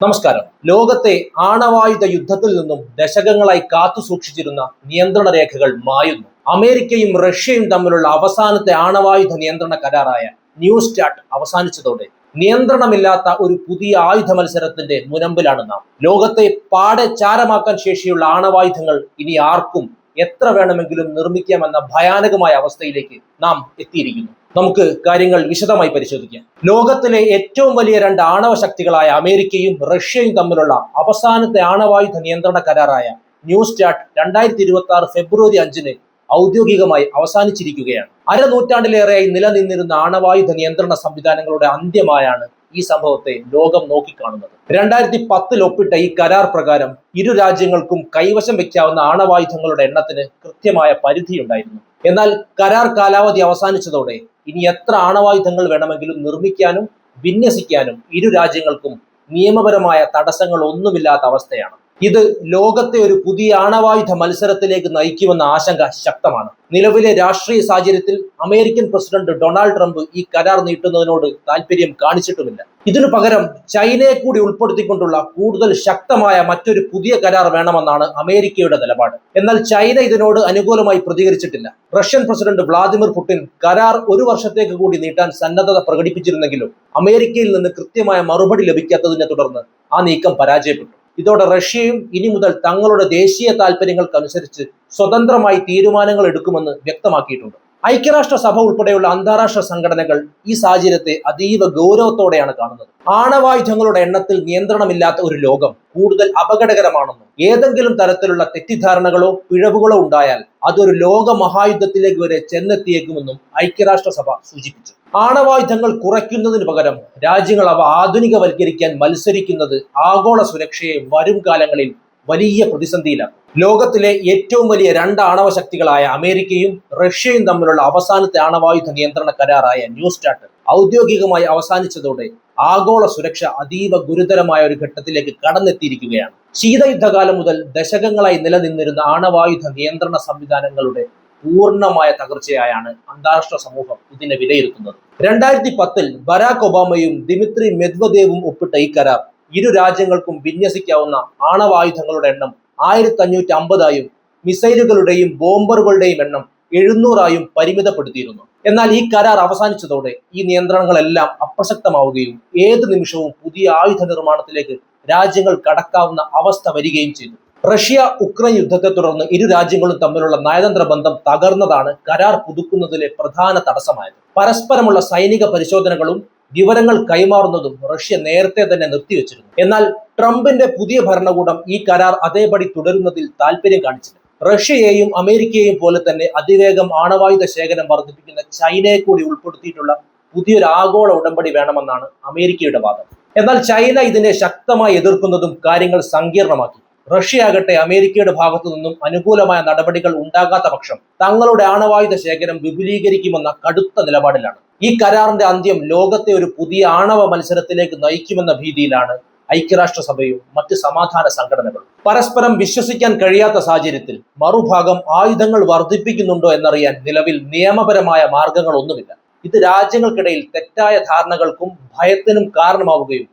നമസ്കാരം. ലോകത്തെ ആണവായുധ യുദ്ധത്തിൽ നിന്നും ദശകങ്ങളായി കാത്തു സൂക്ഷിച്ചിരുന്ന നിയന്ത്രണ രേഖകൾ മായുന്നു. അമേരിക്കയും റഷ്യയും തമ്മിലുള്ള അവസാനത്തെ ആണവായുധ നിയന്ത്രണ കരാറായ ന്യൂ സ്റ്റാർട്ട് അവസാനിച്ചതോടെ നിയന്ത്രണമില്ലാത്ത ഒരു പുതിയ ആയുധ മത്സരത്തിന്റെ മുനമ്പിലാണ് നാം. ലോകത്തെ പാടെ ചാരമാക്കാൻ ശേഷിയുള്ള ആണവായുധങ്ങൾ ഇനി ആർക്കും എത്ര വേണമെങ്കിലും നിർമ്മിക്കാമെന്ന ഭയാനകമായ അവസ്ഥയിലേക്ക് നാം എത്തിയിരിക്കുന്നു. നമുക്ക് കാര്യങ്ങൾ വിശദമായി പരിശോധിക്കാം. ലോകത്തിലെ ഏറ്റവും വലിയ രണ്ട് ആണവ ശക്തികളായ അമേരിക്കയും റഷ്യയും തമ്മിലുള്ള അവസാനത്തെ ആണവായുധ നിയന്ത്രണ കരാറായ ന്യൂ സ്റ്റാർട്ട് രണ്ടായിരത്തി ഇരുപത്തി ആറ് ഫെബ്രുവരി അഞ്ചിന് ഔദ്യോഗികമായി അവസാനിച്ചിരിക്കുകയാണ്. അരനൂറ്റാണ്ടിലേറെയായി നിലനിന്നിരുന്ന ആണവായുധ നിയന്ത്രണ സംവിധാനങ്ങളുടെ അന്ത്യമായാണ് ഈ സംഭവത്തെ ലോകം നോക്കിക്കാണുന്നത്. രണ്ടായിരത്തി പത്തിൽ ഒപ്പിട്ട ഈ കരാർ പ്രകാരം ഇരു രാജ്യങ്ങൾക്കും കൈവശം വെക്കാവുന്ന ആണവായുധങ്ങളുടെ എണ്ണത്തിന് കൃത്യമായ പരിധിയുണ്ടായിരുന്നു. എന്നാൽ കരാർ കാലാവധി അവസാനിച്ചതോടെ ഇനി എത്ര ആണവായുധങ്ങൾ വേണമെങ്കിലും നിർമ്മിക്കാനും വിന്യസിക്കാനും ഇരു രാജ്യങ്ങൾക്കും നിയമപരമായ തടസ്സങ്ങൾ ഒന്നുമില്ലാത്ത അവസ്ഥയാണ്. ഇത് ലോകത്തെ ഒരു പുതിയ ആണവായുധ മത്സരത്തിലേക്ക് നയിക്കുമെന്ന ആശങ്ക ശക്തമാണ്. നിലവിലെ രാഷ്ട്രീയ സാഹചര്യത്തിൽ അമേരിക്കൻ പ്രസിഡന്റ് ഡൊണാൾഡ് ട്രംപ് ഈ കരാർ നീട്ടുന്നതിനോട് താല്പര്യം കാണിച്ചിട്ടുമില്ല. ഇതിനു പകരം ചൈനയെ കൂടി ഉൾപ്പെടുത്തിക്കൊണ്ടുള്ള കൂടുതൽ ശക്തമായ മറ്റൊരു പുതിയ കരാർ വേണമെന്നാണ് അമേരിക്കയുടെ നിലപാട്. എന്നാൽ ചൈന ഇതിനോട് അനുകൂലമായി പ്രതികരിച്ചിട്ടില്ല. റഷ്യൻ പ്രസിഡന്റ് വ്ളാദിമിർ പുടിൻ കരാർ ഒരു വർഷത്തേക്ക് കൂടി നീട്ടാൻ സന്നദ്ധത പ്രകടിപ്പിച്ചിരുന്നെങ്കിലും അമേരിക്കയിൽ നിന്ന് കൃത്യമായ മറുപടി ലഭിക്കാത്തതിനെ തുടർന്ന് ആ നീക്കം പരാജയപ്പെട്ടു. ഇതോടെ റഷ്യയും ഇനി മുതൽ തങ്ങളുടെ ദേശീയ താല്പര്യങ്ങൾക്കനുസരിച്ച് സ്വതന്ത്രമായി തീരുമാനങ്ങൾ എടുക്കുമെന്ന് വ്യക്തമാക്കിയിട്ടുണ്ട്. ഐക്യരാഷ്ട്ര സഭ ഉൾപ്പെടെയുള്ള അന്താരാഷ്ട്ര സംഘടനകൾ ഈ സാഹചര്യത്തെ അതീവ ഗൗരവത്തോടെയാണ് കാണുന്നത്. ആണവായുധങ്ങളുടെ എണ്ണത്തിൽ നിയന്ത്രണമില്ലാത്ത ഒരു ലോകം കൂടുതൽ അപകടകരമാണെന്നും ഏതെങ്കിലും തരത്തിലുള്ള തെറ്റിദ്ധാരണകളോ പിഴവുകളോ ഉണ്ടായാൽ അതൊരു ലോക മഹായുദ്ധത്തിലേക്ക് വരെ ചെന്നെത്തിയേക്കുമെന്നും ഐക്യരാഷ്ട്ര സഭ സൂചിപ്പിച്ചു. ആണവായുധങ്ങൾ കുറയ്ക്കുന്നതിന് പകരം രാജ്യങ്ങൾ അവ ആധുനികവൽക്കരിക്കാൻ മത്സരിക്കുന്നത് ആഗോള സുരക്ഷയെ വരും കാലങ്ങളിൽ വലിയ പ്രതിസന്ധിയിലാണ്. ലോകത്തിലെ ഏറ്റവും വലിയ രണ്ട് ആണവ ശക്തികളായ അമേരിക്കയും റഷ്യയും തമ്മിലുള്ള അവസാനത്തെ ആണവായുധ നിയന്ത്രണ കരാറായ ന്യൂ സ്റ്റാർട്ട് ഔദ്യോഗികമായി അവസാനിച്ചതോടെ ആഗോള സുരക്ഷ അതീവ ഗുരുതരമായ ഒരു ഘട്ടത്തിലേക്ക് കടന്നെത്തിയിരിക്കുകയാണ്. ശീതയുദ്ധകാലം മുതൽ ദശകങ്ങളായി നിലനിന്നിരുന്ന ആണവായുധ നിയന്ത്രണ സംവിധാനങ്ങളുടെ പൂർണമായ തകർച്ചയായാണ് അന്താരാഷ്ട്ര സമൂഹം ഇതിനെ വിലയിരുത്തുന്നത്. രണ്ടായിരത്തി പത്തിൽ ബരാക് ഒബാമയും ദിമിത്രി മെദ്വദേവും ഒപ്പിട്ട ഈ കരാർ ഇരു രാജ്യങ്ങൾക്കും വിന്യസിക്കാവുന്ന ആണവായുധങ്ങളുടെ എണ്ണം ആയിരത്തി അഞ്ഞൂറ്റി അമ്പതായും മിസൈലുകളുടെയും ബോംബറുകളുടെയും എണ്ണം എഴുന്നൂറായും പരിമിതപ്പെടുത്തിയിരുന്നു. എന്നാൽ ഈ കരാർ അവസാനിച്ചതോടെ ഈ നിയന്ത്രണങ്ങളെല്ലാം അപ്രസക്തമാവുകയും ഏത് നിമിഷവും പുതിയ ആയുധ നിർമ്മാണത്തിലേക്ക് രാജ്യങ്ങൾ കടക്കാവുന്ന അവസ്ഥ വരികയും ചെയ്തു. റഷ്യ ഉക്രൈൻ യുദ്ധത്തെ തുടർന്ന് ഇരു രാജ്യങ്ങളും തമ്മിലുള്ള നയതന്ത്ര ബന്ധം തകർന്നതാണ് കരാർ പുതുക്കുന്നതിലെ പ്രധാന തടസ്സമായത്. പരസ്പരമുള്ള സൈനിക പരിശോധനകളും വിവരങ്ങൾ കൈമാറുന്നതും റഷ്യ നേരത്തെ തന്നെ നിർത്തിവെച്ചിരുന്നു. എന്നാൽ ട്രംപിന്റെ പുതിയ ഭരണകൂടം ഈ കരാർ അതേപടി തുടരുന്നതിൽ താല്പര്യം കാണിച്ചില്ല. റഷ്യയെയും അമേരിക്കയെയും പോലെ തന്നെ അതിവേഗം ആണവായുധ ശേഖരം വർദ്ധിപ്പിക്കുന്ന ചൈനയെ കൂടി ഉൾപ്പെടുത്തിയിട്ടുള്ള പുതിയൊരു ആഗോള ഉടമ്പടി വേണമെന്നാണ് അമേരിക്കയുടെ വാദം. എന്നാൽ ചൈന ഇതിനെ ശക്തമായി എതിർക്കുന്നതും കാര്യങ്ങൾ സങ്കീർണമാക്കി. റഷ്യ ആകട്ടെ അമേരിക്കയുടെ ഭാഗത്തു നിന്നും അനുകൂലമായ നടപടികൾ ഉണ്ടാകാത്ത പക്ഷം തങ്ങളുടെ ആണവായുധ ശേഖരം വിപുലീകരിക്കുമെന്ന കടുത്ത നിലപാടിലാണ്. ഈ കരാറിന്റെ അന്ത്യം ലോകത്തെ ഒരു പുതിയ ആണവ മത്സരത്തിലേക്ക് നയിക്കുമെന്ന ഭീതിയിലാണ് ഐക്യരാഷ്ട്രസഭയും മറ്റ് സമാധാന സംഘടനകളും. പരസ്പരം വിശ്വസിക്കാൻ കഴിയാത്ത സാഹചര്യത്തിൽ മറുഭാഗം ആയുധങ്ങൾ വർദ്ധിപ്പിക്കുന്നുണ്ടോ എന്നറിയാൻ നിലവിൽ നിയമപരമായ മാർഗങ്ങളൊന്നുമില്ല. ഇത് രാജ്യങ്ങൾക്കിടയിൽ തെറ്റായ ധാരണകൾക്കും ഭയത്തിനും കാരണമാവുകയും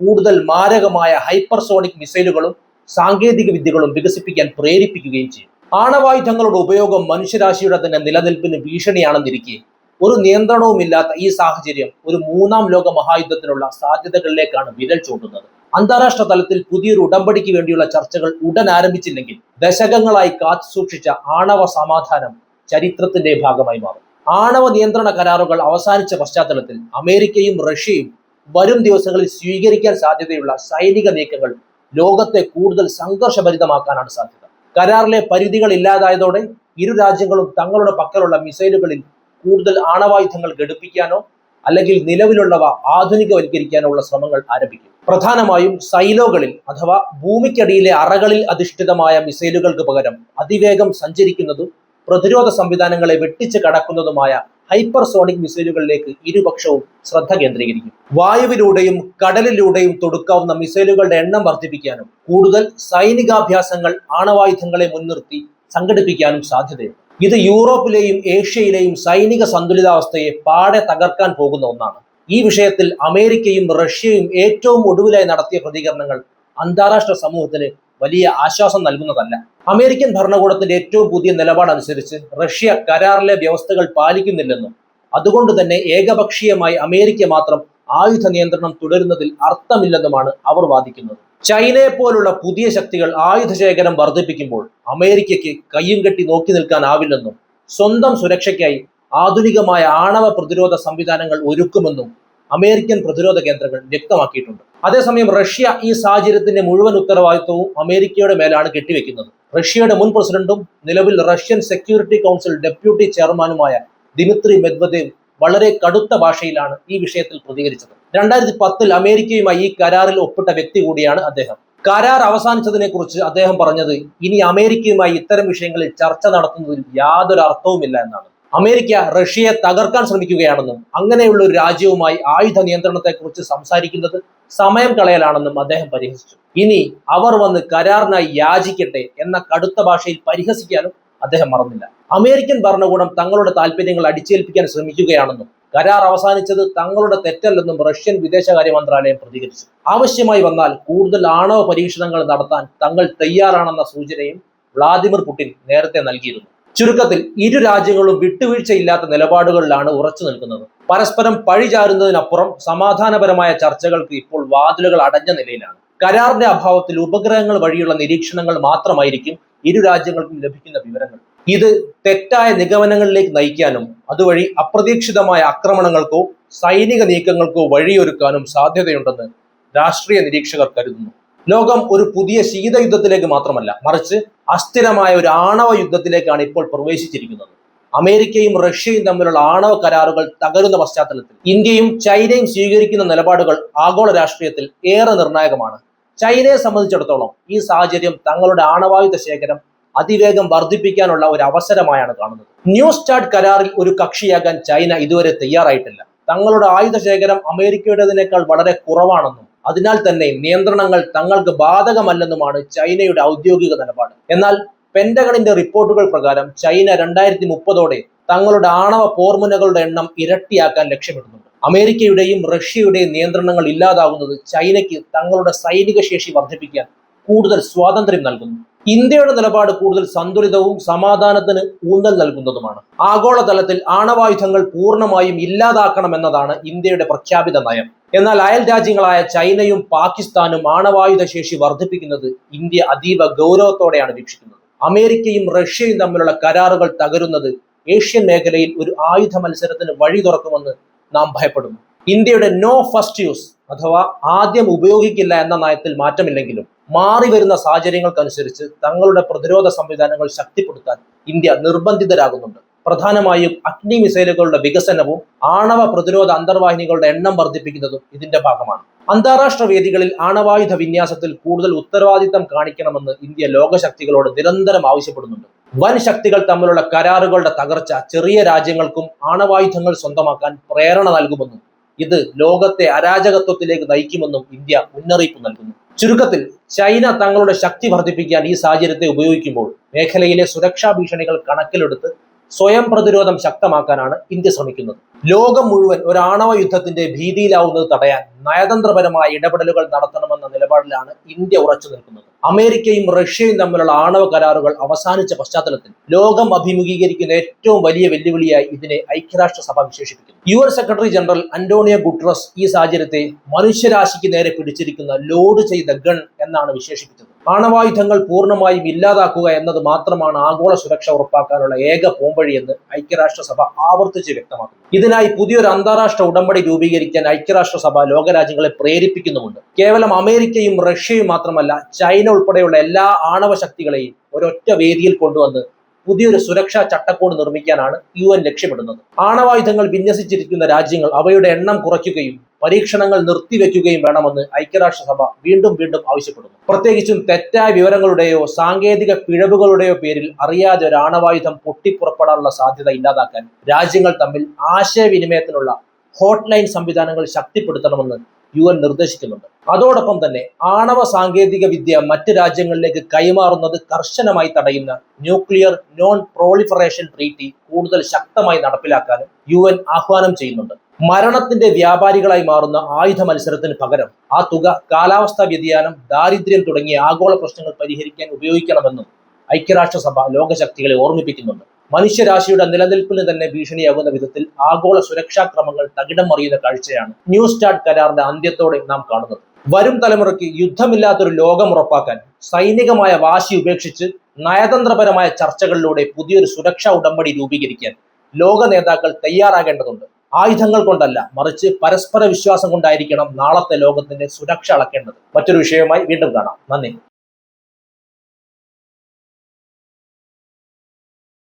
കൂടുതൽ മാരകമായ ഹൈപ്പർസോണിക് മിസൈലുകളും സാങ്കേതിക വിദ്യകളും വികസിപ്പിക്കാൻ പ്രേരിപ്പിക്കുകയും ചെയ്യും. ആണവായുധങ്ങളുടെ ഉപയോഗം മനുഷ്യരാശിയുടെ തന്നെ നിലനിൽപ്പിന് ഭീഷണിയാണെന്നിരിക്കെ ഒരു നിയന്ത്രണവുമില്ലാത്ത ഈ സാഹചര്യം ഒരു മൂന്നാം ലോക മഹായുദ്ധത്തിനുള്ള സാധ്യതകളിലേക്കാണ് വിരൽ ചൂണ്ടുന്നത്. അന്താരാഷ്ട്ര തലത്തിൽ പുതിയൊരു ഉടമ്പടിക്ക് വേണ്ടിയുള്ള ചർച്ചകൾ ഉടൻ ആരംഭിച്ചില്ലെങ്കിൽ ദശകങ്ങളായി കാത്തു സൂക്ഷിച്ച ആണവ സമാധാനം ചരിത്രത്തിന്റെ ഭാഗമായി മാറും. ആണവ നിയന്ത്രണ കരാറുകൾ അവസാനിച്ച പശ്ചാത്തലത്തിൽ അമേരിക്കയും റഷ്യയും വരും ദിവസങ്ങളിൽ സ്വീകരിക്കാൻ സാധ്യതയുള്ള സൈനിക നീക്കങ്ങൾ ലോകത്തെ കൂടുതൽ സംഘർഷഭരിതമാക്കാനാണ് സാധ്യത. കരാറിലെ പരിധികൾ ഇല്ലാതായതോടെ ഇരു രാജ്യങ്ങളും തങ്ങളുടെ പക്കലുള്ള മിസൈലുകളിൽ കൂടുതൽ ആണവായുധങ്ങൾ ഘടിപ്പിക്കാനോ അല്ലെങ്കിൽ നിലവിലുള്ളവ ആധുനികവൽക്കരിക്കാനോ ഉള്ള ശ്രമങ്ങൾ ആരംഭിക്കും. പ്രധാനമായും സൈലോകളിൽ അഥവാ ഭൂമിക്കടിയിലെ അറകളിൽ അധിഷ്ഠിതമായ മിസൈലുകൾക്ക് പകരം അതിവേഗം സഞ്ചരിക്കുന്നതും പ്രതിരോധ സംവിധാനങ്ങളെ വെട്ടിച്ച് കടക്കുന്നതുമായ ഹൈപ്പർസോണിക് മിസൈലുകളിലേക്ക് ഇരുപക്ഷവും ശ്രദ്ധ കേന്ദ്രീകരിക്കും. വായുവിലൂടെയും കടലിലൂടെയും തൊടുക്കാവുന്ന മിസൈലുകളുടെ എണ്ണം വർദ്ധിപ്പിക്കാനും കൂടുതൽ സൈനികാഭ്യാസങ്ങൾ ആണവായുധങ്ങളെ മുൻനിർത്തി സംഘടിപ്പിക്കാനും സാധ്യതയുണ്ട്. ഇത് യൂറോപ്പിലെയും ഏഷ്യയിലെയും സൈനിക സന്തുലിതാവസ്ഥയെ പാടെ തകർക്കാൻ പോകുന്ന ഒന്നാണ്. ഈ വിഷയത്തിൽ അമേരിക്കയും റഷ്യയും ഏറ്റവും ഒടുവിലായി നടത്തിയ പ്രതികരണങ്ങൾ അന്താരാഷ്ട്ര സമൂഹത്തിന് വലിയ ആശ്വാസം നൽകുന്നതല്ല. അമേരിക്കൻ ഭരണകൂടത്തിന്റെ ഏറ്റവും പുതിയ നിലപാടനുസരിച്ച് റഷ്യ കരാറിലെ വ്യവസ്ഥകൾ പാലിക്കുന്നില്ലെന്നും അതുകൊണ്ട് തന്നെ ഏകപക്ഷീയമായി അമേരിക്ക മാത്രം ആയുധ നിയന്ത്രണം തുടരുന്നതിൽ അർത്ഥമില്ലെന്നുമാണ് അവർ വാദിക്കുന്നത്. ചൈനയെ പോലുള്ള പുതിയ ശക്തികൾ ആയുധ ശേഖരം വർദ്ധിപ്പിക്കുമ്പോൾ അമേരിക്കയ്ക്ക് കയ്യും കെട്ടി നോക്കി നിൽക്കാനാവില്ലെന്നും സ്വന്തം സുരക്ഷയ്ക്കായി ആധുനികമായ ആണവ പ്രതിരോധ സംവിധാനങ്ങൾ ഒരുക്കുമെന്നും അമേരിക്കൻ പ്രതിരോധ കേന്ദ്രങ്ങൾ വ്യക്തമാക്കിയിട്ടുണ്ട്. അതേസമയം റഷ്യ ഈ സാഹചര്യത്തിന്റെ മുഴുവൻ ഉത്തരവാദിത്വവും അമേരിക്കയുടെ മേലാണ് കെട്ടിവെക്കുന്നത്. റഷ്യയുടെ മുൻ പ്രസിഡന്റും നിലവിൽ റഷ്യൻ സെക്യൂരിറ്റി കൗൺസിൽ ഡെപ്യൂട്ടി ചെയർമാനുമായ ദിമിത്രി മെദ്വദേവ് വളരെ കടുത്ത ഭാഷയിലാണ് ഈ വിഷയത്തിൽ പ്രതികരിച്ചത്. രണ്ടായിരത്തി പത്തിൽ അമേരിക്കയുമായി ഈ കരാറിൽ ഒപ്പിട്ട വ്യക്തി കൂടിയാണ് അദ്ദേഹം. കരാർ അവസാനിച്ചതിനെ കുറിച്ച് അദ്ദേഹം പറഞ്ഞത് ഇനി അമേരിക്കയുമായി ഇത്തരം വിഷയങ്ങളിൽ ചർച്ച നടത്തുന്നതിൽ യാതൊരു അർത്ഥവുമില്ല എന്നാണ്. അമേരിക്ക റഷ്യയെ തകർക്കാൻ ശ്രമിക്കുകയാണെന്നും അങ്ങനെയുള്ള ഒരു രാജ്യവുമായി ആയുധ നിയന്ത്രണത്തെക്കുറിച്ച് സംസാരിക്കുന്നത് സമയം കളയലാണെന്നും അദ്ദേഹം പരിഹസിച്ചു. ഇനി അവർ വന്ന് കരാറിനായി യാചിക്കട്ടെ എന്ന കടുത്ത ഭാഷയിൽ പരിഹസിക്കാനും അദ്ദേഹം മറന്നില്ല. അമേരിക്കൻ ഭരണകൂടം തങ്ങളുടെ താല്പര്യങ്ങൾ അടിച്ചേൽപ്പിക്കാൻ ശ്രമിക്കുകയാണെന്നും കരാർ അവസാനിച്ചത് തങ്ങളുടെ തെറ്റല്ലെന്നും റഷ്യൻ വിദേശകാര്യ മന്ത്രാലയം പ്രതികരിച്ചു. ആവശ്യമായി വന്നാൽ കൂടുതൽ ആണവ പരീക്ഷണങ്ങൾ നടത്താൻ തങ്ങൾ തയ്യാറാണെന്ന സൂചനയും വ്ളാദിമിർ പുടിൻ നേരത്തെ നൽകിയിരുന്നു. ചുരുക്കത്തിൽ ഇരു രാജ്യങ്ങളും വിട്ടുവീഴ്ചയില്ലാത്ത നിലപാടുകളിലാണ് ഉറച്ചു നിൽക്കുന്നത്. പരസ്പരം പഴിചാരുന്നതിനപ്പുറം സമാധാനപരമായ ചർച്ചകൾക്ക് ഇപ്പോൾ വാതിലുകൾ അടഞ്ഞ നിലയിലാണ്. കരാറിന്റെ അഭാവത്തിൽ ഉപഗ്രഹങ്ങൾ വഴിയുള്ള നിരീക്ഷണങ്ങൾ മാത്രമായിരിക്കും ഇരു രാജ്യങ്ങൾക്കും ലഭിക്കുന്ന വിവരങ്ങൾ. ഇത് തെറ്റായ നിഗമനങ്ങളിലേക്ക് നയിക്കാനും അതുവഴി അപ്രതീക്ഷിതമായ ആക്രമണങ്ങൾക്കോ സൈനിക നീക്കങ്ങൾക്കോ വഴിയൊരുക്കാനും സാധ്യതയുണ്ടെന്ന് രാഷ്ട്രീയ നിരീക്ഷകർ കരുതുന്നു. ലോകം ഒരു പുതിയ ശീതയുദ്ധത്തിലേക്ക് മാത്രമല്ല മറിച്ച് അസ്ഥിരമായ ഒരു ആണവ യുദ്ധത്തിലേക്കാണ് ഇപ്പോൾ പ്രവേശിച്ചിരിക്കുന്നത്. അമേരിക്കയും റഷ്യയും തമ്മിലുള്ള ആണവ കരാറുകൾ തകരുന്ന പശ്ചാത്തലത്തിൽ ഇന്ത്യയും ചൈനയും സ്വീകരിക്കുന്ന നിലപാടുകൾ ആഗോള രാഷ്ട്രീയത്തിൽ ഏറെ നിർണായകമാണ്. ചൈനയെ സംബന്ധിച്ചിടത്തോളം ഈ സാഹചര്യം തങ്ങളുടെ ആണവായുധ ശേഖരം അതിവേഗം വർദ്ധിപ്പിക്കാനുള്ള ഒരു അവസരമായാണ് കാണുന്നത്. ന്യൂ സ്റ്റാർട്ട് കരാറിൽ ഒരു കക്ഷിയാകാൻ ചൈന ഇതുവരെ തയ്യാറായിട്ടില്ല. തങ്ങളുടെ ആയുധ ശേഖരം അമേരിക്കയുടേതിനേക്കാൾ വളരെ കുറവാണെന്നും അതിനാൽ തന്നെ നിയന്ത്രണങ്ങൾ തങ്ങൾക്ക് ബാധകമല്ലെന്നുമാണ് ചൈനയുടെ ഔദ്യോഗിക നിലപാട്. എന്നാൽ പെന്റഗണിന്റെ റിപ്പോർട്ടുകൾ പ്രകാരം ചൈന രണ്ടായിരത്തി മുപ്പതോടെ തങ്ങളുടെ ആണവ പോർമുനകളുടെ എണ്ണം ഇരട്ടിയാക്കാൻ ലക്ഷ്യമിടുന്നുണ്ട്. അമേരിക്കയുടെയും റഷ്യയുടെയും നിയന്ത്രണങ്ങൾ ഇല്ലാതാകുന്നത് ചൈനയ്ക്ക് തങ്ങളുടെ സൈനിക ശേഷി വർദ്ധിപ്പിക്കാൻ കൂടുതൽ സ്വാതന്ത്ര്യം നൽകുന്നു. ഇന്ത്യയുടെ നിലപാട് കൂടുതൽ സന്തുലിതവും സമാധാനത്തിന് ഊന്നൽ നൽകുന്നതുമാണ്. ആഗോളതലത്തിൽ ആണവായുധങ്ങൾ പൂർണമായും ഇല്ലാതാക്കണമെന്നതാണ് ഇന്ത്യയുടെ പ്രഖ്യാപിത നയം. എന്നാൽ അയൽ രാജ്യങ്ങളായ ചൈനയും പാകിസ്ഥാനും ആണവായുധ ശേഷി വർദ്ധിപ്പിക്കുന്നത് ഇന്ത്യ അതീവ ഗൗരവത്തോടെയാണ് വീക്ഷിക്കുന്നത്. അമേരിക്കയും റഷ്യയും തമ്മിലുള്ള കരാറുകൾ തകരുന്നത് ഏഷ്യൻ മേഖലയിൽ ഒരു ആയുധ മത്സരത്തിന് വഴി തുറക്കുമെന്ന് നാം ഭയപ്പെടുന്നു. ഇന്ത്യയുടെ നോ ഫസ്റ്റ് യൂസ് അഥവാ ആദ്യം ഉപയോഗിക്കില്ല എന്ന നയത്തിൽ മാറ്റമില്ലെങ്കിലും മാറി വരുന്ന സാഹചര്യങ്ങൾക്കനുസരിച്ച് തങ്ങളുടെ പ്രതിരോധ സംവിധാനങ്ങൾ ശക്തിപ്പെടുത്താൻ ഇന്ത്യ നിർബന്ധിതരാകുന്നുണ്ട്. പ്രധാനമായും അഗ്നി മിസൈലുകളുടെ വികസനവും ആണവ പ്രതിരോധ അന്തർവാഹിനികളുടെ എണ്ണം വർദ്ധിപ്പിക്കുന്നതും ഇതിന്റെ ഭാഗമാണ്. അന്താരാഷ്ട്ര വേദികളിൽ ആണവായുധ വിന്യാസത്തിൽ കൂടുതൽ ഉത്തരവാദിത്തം കാണിക്കണമെന്ന് ഇന്ത്യ ലോകശക്തികളോട് നിരന്തരം ആവശ്യപ്പെടുന്നുണ്ട്. വൻ ശക്തികൾ തമ്മിലുള്ള കരാറുകളുടെ തകർച്ച ചെറിയ രാജ്യങ്ങൾക്കും ആണവായുധങ്ങൾ സ്വന്തമാക്കാൻ പ്രേരണ നൽകുമെന്നും ഇത് ലോകത്തെ അരാജകത്വത്തിലേക്ക് നയിക്കുമെന്നും ഇന്ത്യ മുന്നറിയിപ്പ് നൽകുന്നു. ചുരുക്കത്തിൽ ചൈന തങ്ങളുടെ ശക്തി വർദ്ധിപ്പിക്കാൻ ഈ സാഹചര്യത്തെ ഉപയോഗിക്കുമ്പോൾ മേഖലയിലെ സുരക്ഷാ ഭീഷണികൾ കണക്കിലെടുത്ത് സ്വയം പ്രതിരോധം ശക്തമാക്കാനാണ് ഇന്ത്യ ശ്രമിക്കുന്നത്. ലോകം മുഴുവൻ ഒരു ആണവ യുദ്ധത്തിന്റെ ഭീതിയിലാവുന്നത് തടയാൻ നയതന്ത്രപരമായ ഇടപെടലുകൾ നടത്തണമെന്ന നിലപാടിലാണ് ഇന്ത്യ ഉറച്ചു നിൽക്കുന്നത്. അമേരിക്കയും റഷ്യയും തമ്മിലുള്ള ആണവ കരാറുകൾ അവസാനിച്ച പശ്ചാത്തലത്തിൽ ലോകം അഭിമുഖീകരിക്കുന്ന ഏറ്റവും വലിയ വെല്ലുവിളിയായി ഇതിനെ ഐക്യരാഷ്ട്രസഭ വിശേഷിപ്പിക്കുന്നു. U N secretary general Antonio Guterres ഈ സാഹചര്യത്തെ മനുഷ്യരാശിക്ക് നേരെ പിടിച്ചിരിക്കുന്ന ലോഡ് ചെയ്ത ഗൺ എന്നാണ് വിശേഷിപ്പിച്ചത്. ആണവായുധങ്ങൾ പൂർണമായും ഇല്ലാതാക്കുക എന്നത് മാത്രമാണ് ആഗോള സുരക്ഷ ഉറപ്പാക്കാനുള്ള ഏക പോംവഴി എന്ന് ഐക്യരാഷ്ട്രസഭ ആവർത്തിച്ച് വ്യക്തമാക്കുന്നു. ഇതിനായി പുതിയൊരു അന്താരാഷ്ട്ര ഉടമ്പടി രൂപീകരിക്കാൻ ഐക്യരാഷ്ട്രസഭ ലോകരാജ്യങ്ങളെ പ്രേരിപ്പിക്കുന്നുമുണ്ട്. കേവലം അമേരിക്കയും റഷ്യയും മാത്രമല്ല ചൈന ഉൾപ്പെടെയുള്ള എല്ലാ ആണവ ശക്തികളെയും ഒരൊറ്റ വേദിയിൽ കൊണ്ടുവന്ന് പുതിയൊരു സുരക്ഷാ ചട്ടക്കൂട് നിർമ്മിക്കാനാണ് യു എൻ ലക്ഷ്യമിടുന്നത്. ആണവായുധങ്ങൾ വിന്യസിച്ചിരിക്കുന്ന രാജ്യങ്ങൾ അവയുടെ എണ്ണം കുറയ്ക്കുകയും പരീക്ഷണങ്ങൾ നിർത്തിവെക്കുകയും വേണമെന്ന് ഐക്യരാഷ്ട്രസഭ വീണ്ടും വീണ്ടും ആവശ്യപ്പെടുന്നു. പ്രത്യേകിച്ചും തെറ്റായ വിവരങ്ങളുടെയോ സാങ്കേതിക പിഴവുകളുടെയോ പേരിൽ അറിയാതെ ഒരു ആണവായുധം പൊട്ടിപ്പുറപ്പെടാനുള്ള സാധ്യത ഇല്ലാതാക്കാൻ രാജ്യങ്ങൾ തമ്മിൽ ആശയവിനിമയത്തിനുള്ള ഹോട്ട്ലൈൻ സംവിധാനങ്ങൾ ശക്തിപ്പെടുത്തണമെന്ന് യു എൻ നിർദ്ദേശിക്കുന്നുണ്ട്. അതോടൊപ്പം തന്നെ ആണവ സാങ്കേതിക വിദ്യ മറ്റ് രാജ്യങ്ങളിലേക്ക് കൈമാറുന്നത് കർശനമായി തടയുന്ന ന്യൂക്ലിയർ നോൺ പ്രോളിഫറേഷൻ ട്രീറ്റി കൂടുതൽ ശക്തമായി നടപ്പിലാക്കാനും യു ആഹ്വാനം ചെയ്യുന്നുണ്ട്. മരണത്തിന്റെ വ്യാപാരികളായി മാറുന്ന ആയുധ മത്സരത്തിന് പകരം ആ തുക കാലാവസ്ഥാ വ്യതിയാനം ദാരിദ്ര്യം തുടങ്ങിയ ആഗോള പ്രശ്നങ്ങൾ പരിഹരിക്കാൻ ഉപയോഗിക്കണമെന്നും ഐക്യരാഷ്ട്രസഭ ലോകശക്തികളെ ഓർമ്മിപ്പിക്കുന്നുണ്ട്. മനുഷ്യരാശിയുടെ നിലനിൽപ്പിന് തന്നെ ഭീഷണിയാകുന്ന വിധത്തിൽ ആഗോള സുരക്ഷാ ക്രമങ്ങൾ തകിടം മറിയുന്ന കാഴ്ചയാണ് ന്യൂ സ്റ്റാർട്ട് കരാറിന്റെ അന്ത്യത്തോടെ നാം കാണുന്നത്. വരും തലമുറയ്ക്ക് യുദ്ധമില്ലാത്തൊരു ലോകം ഉറപ്പാക്കാൻ സൈനികമായ വാശി ഉപേക്ഷിച്ച് നയതന്ത്രപരമായ ചർച്ചകളിലൂടെ പുതിയൊരു സുരക്ഷാ ഉടമ്പടി രൂപീകരിക്കാൻ ലോക നേതാക്കൾ തയ്യാറാകേണ്ടതുണ്ട്. ആയുധങ്ങൾ കൊണ്ടല്ല മറിച്ച് പരസ്പര വിശ്വാസം കൊണ്ടായിരിക്കണം നാളത്തെ ലോകത്തിന്റെ സുരക്ഷ അളക്കേണ്ടത്. മറ്റൊരു വിഷയവുമായി വീണ്ടും കാണാം. നന്ദി.